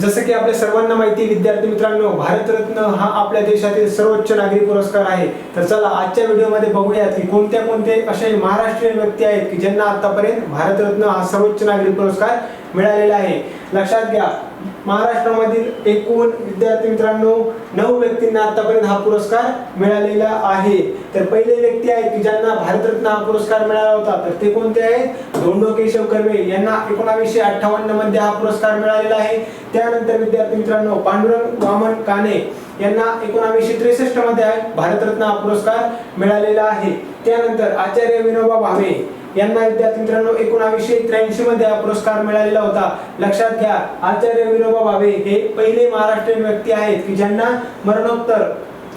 जसं की आपल्या सर्वांना माहिती विद्यार्थी मित्रांनो भारतरत्न हा आपल्या देशातील सर्वोच्च नागरी पुरस्कार आहे. तर चला आजच्या व्हिडिओमध्ये बघूयात की कोणत्या कोणते असे महाराष्ट्रीयन व्यक्ती आहेत की ज्यांना आतापर्यंत भारतरत्न हा सर्वोच्च नागरी पुरस्कार मिळालेला आहे. लक्षात घ्या महाराष्ट्रामधील एकूण विद्यार्थी मित्रांनो नऊ व्यक्तींना आतापर्यंत हा पुरस्कार मिळालेला आहे. तर पहिले व्यक्ती आहेत की ज्यांना भारतरत्न हा पुरस्कार मिळाला होता तर ते कोणते आहेत? धोंडो केशव कर्वे यांना एकोणावीसशे अठ्ठावन्नमध्ये हा पुरस्कार मिळालेला आहे. त्यानंतर विद्यार्थी मित्रांनो पांडुरंग वामन काने यांना एकोणावीसशे त्रेसष्टमध्ये भारतरत्न हा पुरस्कार मिळालेला आहे. त्यानंतर आचार्य विनोबा भावे यांना विद्यार्थी मित्रांनो एकोणावीसशे त्र्याऐंशी मध्ये हा पुरस्कार मिळालेला होता. लक्षात घ्या आचार्य विनोबा भावे हे पहिले महाराष्ट्रीयन व्यक्ती आहेत की ज्यांना मरणोत्तर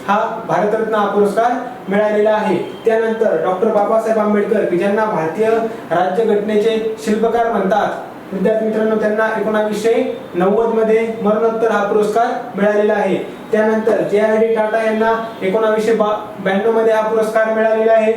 हा भारतरत्न हा पुरस्कार मिळालेला आहे. त्यानंतर डॉक्टर बाबासाहेब आंबेडकर की ज्यांना भारतीय राज्यघटनेचे शिल्पकार म्हणतात. विद्यार्थी मित्रांनो त्यांना एकोणावीसशे नव्वदमध्ये मरणोत्तर हा पुरस्कार मिळालेला आहे. त्यानंतर जे आर डी टाटा यांना एकोणावीसशे ब्याण्णवमध्ये हा पुरस्कार मिळालेला आहे.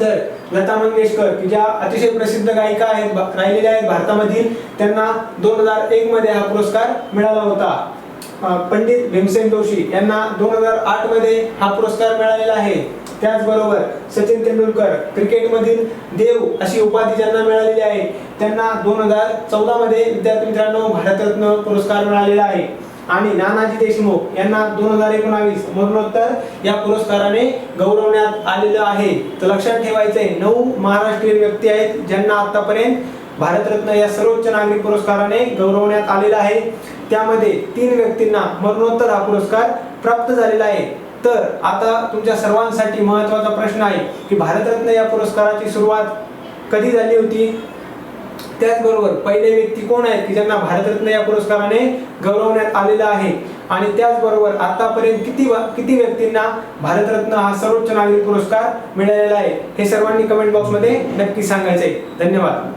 तर लता मंगेशकर की ज्या अतिशय प्रसिद्ध गायिका आहेत राहिलेल्या आहेत भारतामधील. त्यांना दोन हजार एक मध्ये हा पुरस्कार मिळाला होता. पंडित भीमसेन जोशी यांना दोन हजार आठमध्ये हा पुरस्कार मिळालेला आहे. त्याचबरोबर सचिन तेंडुलकर क्रिकेटमधील देव अशी उपाधी ज्यांना मिळालेली आहे त्यांना दोन हजार चौदा मध्ये विद्यार्थी मित्रांनो भारतरत्न पुरस्कार मिळालेला आहे. आणि नानाजी देशमुख यांना दोन हजार एकोणावीस मरणोत्तर या पुरस्काराने गौरवण्यात आलेलं आहे. तर लक्षात ठेवायचंय नऊ महाराष्ट्रीयन व्यक्ती आहेत ज्यांना आतापर्यंत भारतरत्न या सर्वोच्च नागरिक पुरस्काराने गौरवण्यात आलेला आहे. त्यामध्ये तीन व्यक्तींना मरणोत्तर हा पुरस्कार प्राप्त झालेला आहे. तर आता तुमच्या सर्वांसाठी महत्त्वाचा प्रश्न आहे की भारतरत्न या पुरस्काराची सुरुवात कधी झाली होती? त्याचबरोबर पहिले व्यक्ती कोण आहेत की ज्यांना भारतरत्न या पुरस्काराने गौरवण्यात आलेला आहे? आणि त्याचबरोबर आतापर्यंत किती किती व्यक्तींना भारतरत्न हा सर्वोच्च नागरिक पुरस्कार मिळालेला आहे? हे सर्वांनी कमेंट बॉक्समध्ये नक्की सांगायचे धन्यवाद.